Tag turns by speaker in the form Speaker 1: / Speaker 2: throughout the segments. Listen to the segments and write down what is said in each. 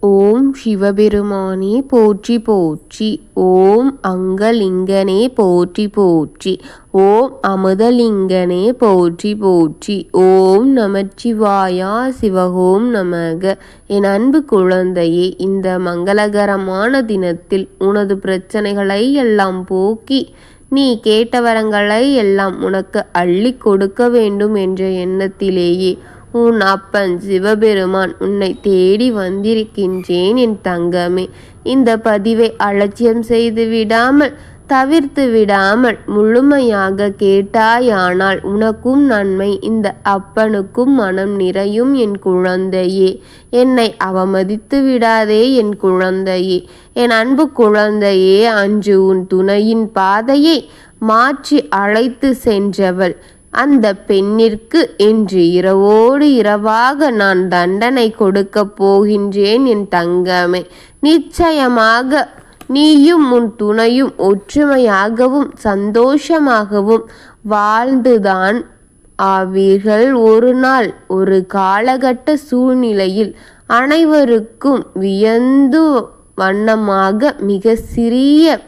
Speaker 1: ஓம் சிவபெருமானே போற்றி போற்றி ஓம் அங்கலிங்கனே போற்றி போற்றி ஓம் அமுதலிங்கனே போற்றி போற்றி ஓம் நமச்சிவாயா சிவகோம் நமக. என் அன்பு குழந்தையே இந்த மங்களகரமான தினத்தில் உனது பிரச்சனைகளை எல்லாம் போக்கி நீ கேட்ட வரங்களை எல்லாம் உனக்கு அள்ளி கொடுக்க வேண்டும் என்ற எண்ணத்திலேயே உன் அப்பன் சிவபெருமான் உன்னை தேடி வந்திருக்கின்றேன் என் தங்கமே. இந்த பதிவை அலட்சியம் செய்து விடாமல் தவிர்த்து விடாமல் முழுமையாக கேட்டாயானால் உனக்கும் நன்மை. இந்த அப்பனுக்கும் மனம் நிறையும் என் குழந்தையே. என்னை அவமதித்து விடாதே என் குழந்தையே. என் அன்பு குழந்தையே அன்று உன் துணையின் பாதையை மாற்றி அழைத்து சென்றவள். அந்த பெண்ணிற்கு இன்று இரவோடு இரவாக நான் தண்டனை கொடுக்க போகின்றேன் என் தங்கமே. நிச்சயமாக நீயும் உன் துணையும் ஒற்றுமையாகவும் சந்தோஷமாகவும் வாழ்ந்துதான் ஆவீர்கள். ஒரு நாள் ஒரு காலகட்ட சூழ்நிலையில் அனைவருக்கும் வியந்து வண்ணமாக மிக சிறிய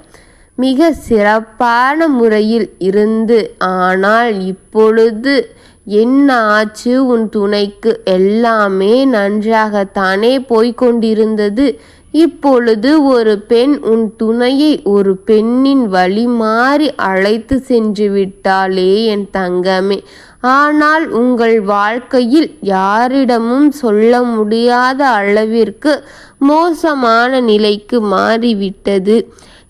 Speaker 1: மிக சிறப்பான முறையில் இருந்து ஆனால் இப்பொழுது என்ன ஆச்சு உன் துணைக்கு எல்லாமே நன்றாகத்தானே போய்கொண்டிருந்தது இப்பொழுது ஒரு பெண் உன் துணையை ஒரு பெண்ணின் வழி மாறி அழைத்து சென்று விட்டாளே என் தங்கமே. ஆனால் உங்கள் வாழ்க்கையில் யாரிடமும் சொல்ல முடியாத அளவிற்கு மோசமான நிலைக்கு மாறிவிட்டது.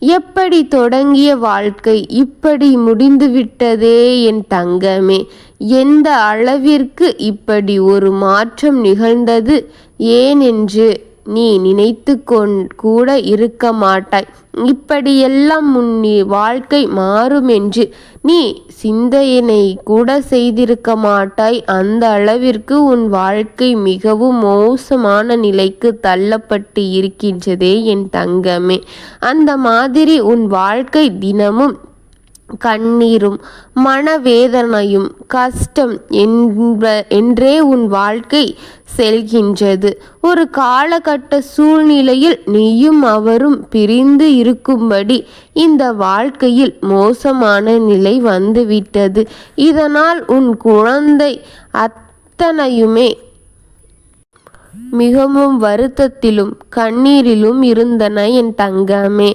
Speaker 1: எப்படி தொடங்கிய வாழ்க்கை இப்படி முடிந்துவிட்டதே என் தங்கமே? எந்த அளவிற்கு இப்படி ஒரு மாற்றம் நிகழ்ந்தது? ஏனென்று நீ நினைத்து கூட இருக்க மாட்டாய். இப்படியெல்லாம் உன் வாழ்க்கை மாறும் என்று நீ சிந்தையினை கூட செய்திருக்க மாட்டாய். அந்த அளவிற்கு உன் வாழ்க்கை மிகவும் மோசமான நிலைக்கு தள்ளப்பட்டு இருக்கின்றதே என் தங்கமே. அந்த மாதிரி உன் வாழ்க்கை தினமும் கண்ணீரும் மனவேதனையும் கஷ்டம் என்ப என்றே உன் வாழ்க்கை செல்கின்றது. ஒரு காலகட்ட சூழ்நிலையில் நீயும் அவரும் பிரிந்து இருக்கும்படி இந்த வாழ்க்கையில் மோசமான நிலை வந்துவிட்டது. இதனால் உன் குழந்தை அத்தனையுமே மிகவும் வருத்தத்திலும் கண்ணீரிலும் இருந்தன என் தங்கமே.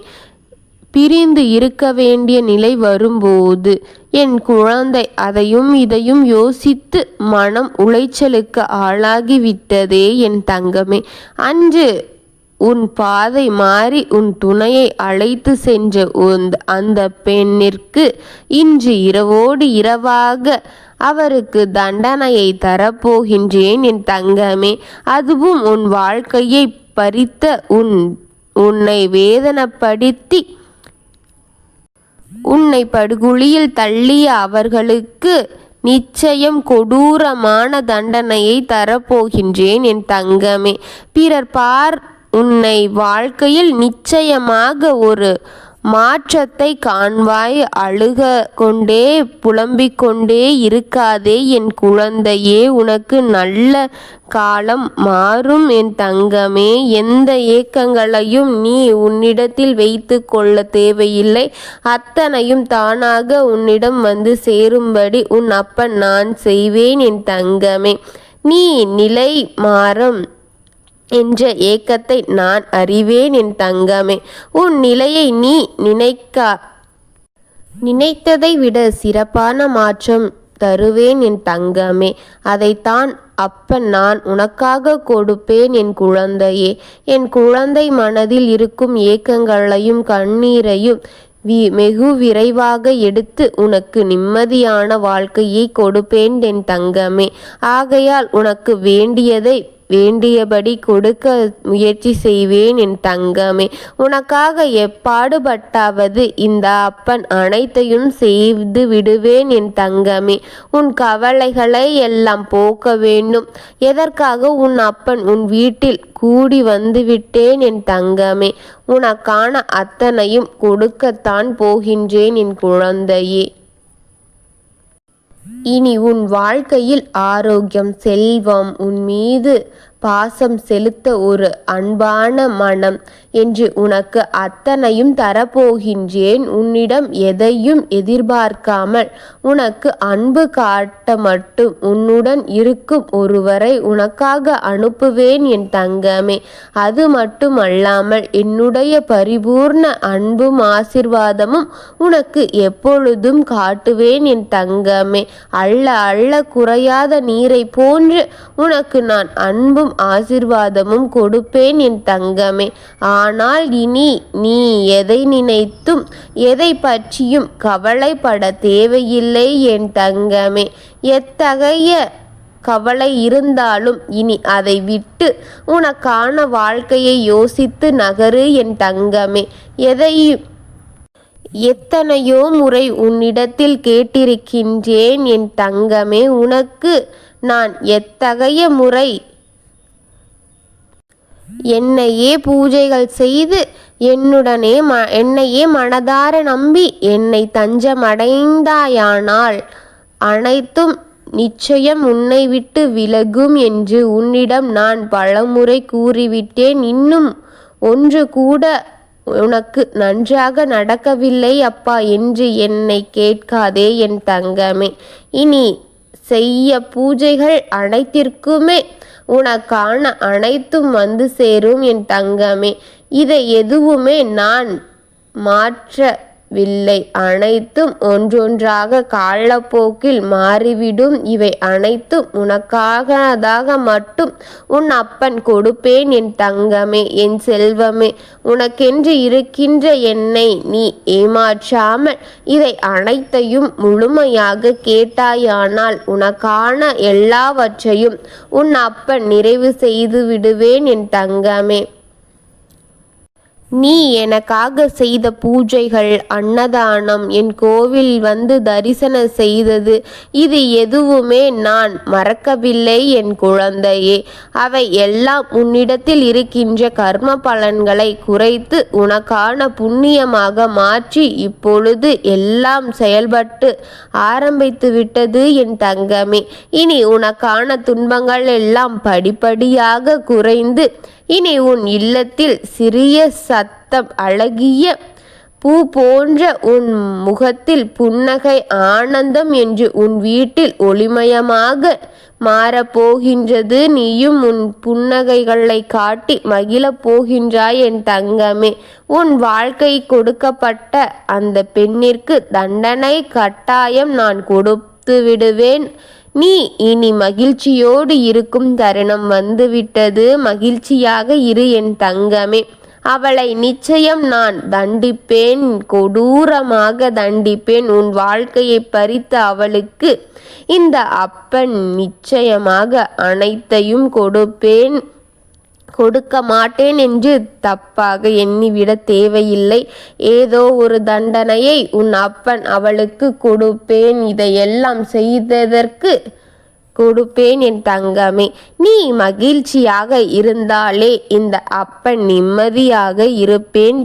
Speaker 1: பிரிந்து இருக்க வேண்டிய நிலை வரும்போது என் குழந்தை அதையும் இதையும் யோசித்து மனம் உளைச்சலுக்கு ஆளாகிவிட்டதே என் தங்கமே. அன்று உன் பாதை மாறி உன் துணையை அழைத்து சென்ற அந்த பெண்ணிற்கு இன்று இரவோடு இரவாக அவருக்கு தண்டனையை தரப்போகின்றேன் என் தங்கமே. அதுவும் உன் வாழ்க்கையை பறித்த உன் உன்னை வேதனைப்படுத்தி உன்னை படுகுழியில் தள்ளிய அவர்களுக்கு நிச்சயம் கொடூரமான தண்டனையை தரப்போகின்றேன் என் தங்கமே. பிறர் பார் உன்னை வாழ்க்கையில் நிச்சயமாக ஒரு மாற்றத்தை காண்பாய் அழுக கொண்டே புலம்பிக் கொண்டே இருக்காதே என் குழந்தையே உனக்கு நல்ல காலம் மாறும் என் தங்கமே. எந்த ஏக்கங்களையும் நீ உன்னிடத்தில் வைத்து கொள்ள தேவையில்லை. அத்தனையும் தானாக உன்னிடம் வந்து சேரும்படி உன் அப்பன் நான் செய்வேன் என் தங்கமே. நீ நிலை மாறும். என்ற ஏக்கத்தை நான் அறிவேன் என் தங்கமே. உன் நிலையை நீ நினைக்கா நினைத்ததை விட சிறப்பான மாற்றம் தருவேன் என் தங்கமே. அதைத்தான் அப்பன் நான் உனக்காக கொடுப்பேன் என் குழந்தையே. என் குழந்தை மனதில் இருக்கும் ஏக்கங்களையும் கண்ணீரையும் வி வெகு விரைவாக எடுத்து உனக்கு நிம்மதியான வாழ்க்கையை கொடுப்பேன் என் தங்கமே. ஆகையால் உனக்கு வேண்டியதை வேண்டியபடி கொடுக்க முயற்சி செய்வேன் என் தங்கமே. உனக்காக எப்பாடுபட்டாவது இந்த அப்பன் அனைத்தையும் செய்து விடுவேன் என் தங்கமே. உன் கவலைகளை எல்லாம் போக்க வேண்டும். எதற்காக உன் அப்பன் உன் வீட்டில் கூடி வந்துவிட்டேன் என் தங்கமே. உனக்கான அத்தனையும் கொடுக்கத்தான் போகின்றேன் என் குழந்தையே. இனி உன் வாழ்க்கையில் ஆரோக்கியம் செல்வம் உன் மீது பாசம் செலுத்த ஒரு அன்பான மனம் என்று உனக்கு அத்தனையும் தரப்போகின்றேன். உன்னிடம் எதையும் எதிர்பார்க்காமல் உனக்கு அன்பு காட்ட மட்டும் உன்னுடன் இருக்கும் ஒருவரை உனக்காக அனுப்புவேன் என் தங்கமே. அது மட்டுமல்லாமல் என்னுடைய பரிபூர்ண அன்பும் ஆசிர்வாதமும் உனக்கு எப்பொழுதும் காட்டுவேன் என் தங்கமே. அள்ள அள்ள குறையாத நீரை போன்று உனக்கு நான் அன்பும் ஆசிர்வாதமும் கொடுப்பேன் என் தங்கமே. ஆனால் இனி நீ எதை நினைத்தும் எதை பற்றியும் கவலைப்பட தேவையில்லை என் தங்கமே. எத்தகைய கவலை இருந்தாலும் இனி அதை விட்டு உனக்கான வாழ்க்கையை யோசித்து நகரு என் தங்கமே. எதையும் எத்தனையோ முறை உன்னிடத்தில் கேட்டிருக்கின்றேன் என் தங்கமே. உனக்கு நான் எத்தகைய முறை என்னையே பூஜைகள் செய்து என்னுடனே ம என்னையே மனதார நம்பி என்னை தஞ்சமடைந்தாயானால் அனைத்தும் நிச்சயம் உன்னை விட்டு விலகும் என்று உன்னிடம் நான் பலமுறை கூறிவிட்டேன். இன்னும் ஒன்று கூட உனக்கு நன்றாக நடக்கவில்லை அப்பா என்று என்னை கேட்காதே என் தங்கமே. இனி செய்ய பூஜைகள் அனைத்திற்குமே. உனக்கான அனைத்தும் வந்து சேரும் என் தங்கமே. இதை எதுவுமே நான் மாற்ற வில்லை. அனைத்தும் ஒன்றொன்றாக காலப்போக்கில் மாறிவிடும். இவை அனைத்தும் உனக்காகதாக மட்டும் உன் அப்பன் கொடுப்பேன் என் தங்கமே என் செல்வமே. உனக்கென்று இருக்கின்ற என்னை நீ ஏமாற்றாமல் இதை அனைத்தையும் முழுமையாக கேட்டாயானால் உனக்கான எல்லாவற்றையும் உன் அப்பன் நிறைவு செய்து விடுவேன் என் தங்கமே. நீ எனக்காக செய்த பூஜைகள் அன்னதானம். என் கோவில் வந்து தரிசனம் செய்தது. இது எதுவுமே நான் மறக்கவில்லை என் குழந்தையே. அவை எல்லாம் உன்னிடத்தில் இருக்கின்ற கர்ம பலன்களை குறைத்து உனக்கான புண்ணியமாக மாற்றி இப்பொழுது எல்லாம் செயல்பட்டு ஆரம்பித்து விட்டது என் தங்கமே. இனி உனக்கான துன்பங்கள் எல்லாம் படிப்படியாக குறைந்து இனி உன் இல்லத்தில் சிறிய சத்தம் அழகிய பூ போன்ற உன் முகத்தில் புன்னகை ஆனந்தம் என்று உன் வீட்டில் ஒளிமயமாக மாறப்போகின்றது. நீயும் உன் புன்னகைகளை காட்டி மகிழப் போகின்றாய் என் தங்கமே. உன் வாழ்க்கை கொடுக்கப்பட்ட அந்த பெண்ணிற்கு தண்டனை கட்டாயம் நான் கொடுத்து விடுவேன். நீ இனி மகிழ்ச்சியோடு இருக்கும் தருணம் வந்துவிட்டது. மகிழ்ச்சியாக இரு என் தங்கமே. அவளை நிச்சயம் நான் தண்டிப்பேன். கொடூரமாக தண்டிப்பேன். உன் வாழ்க்கையை பறித்த அவளுக்கு இந்த அப்பன் நிச்சயமாக அனைத்தையும் கொடுப்பேன். கொடுக்க மாட்டேன் என்று தப்பாக எண்ணிவிட தேவையில்லை. ஏதோ ஒரு தண்டனையை உன் அப்பன் அவளுக்கு கொடுப்பேன். இதையெல்லாம் செய்ததற்கு கொடுப்பேன் என் தங்கமே. நீ மகிழ்ச்சியாக இருந்தாலே இந்த அப்பன் நிம்மதியாக இருப்பேன்.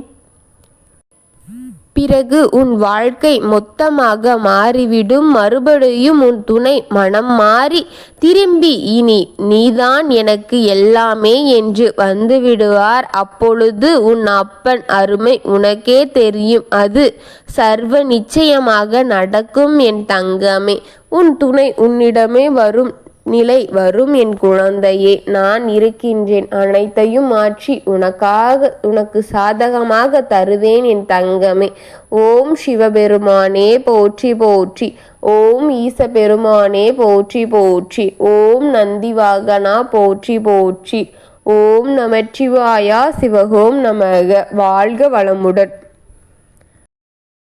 Speaker 1: பிறகு உன் வாழ்க்கை மொத்தமாக மாறிவிடும். மறுபடியும் உன் துணை மனம் மாறி திரும்பி இனி நீதான் எனக்கு எல்லாமே என்று வந்துவிடுவார். அப்பொழுது உன் அப்பன் அருமை உனக்கே தெரியும். அது சர்வ நிச்சயமாக நடக்கும் என் தங்கமே. உன் துணை உன்னிடமே வரும். நிலை வரும் என் குழந்தையே நான் இருக்கின்றேன். அனைத்தையும் மாற்றி உனக்காக உனக்கு சாதகமாக தருவேன் என் தங்கமே. ஓம் சிவபெருமானே போற்றி போற்றி. ஓம் ஈச பெருமானே போற்றி போற்றி. ஓம் நந்திவாகனா போற்றி போற்றி. ஓம் நமச்சிவாயா சிவகோம் நமக. வாழ்க வளமுடன்.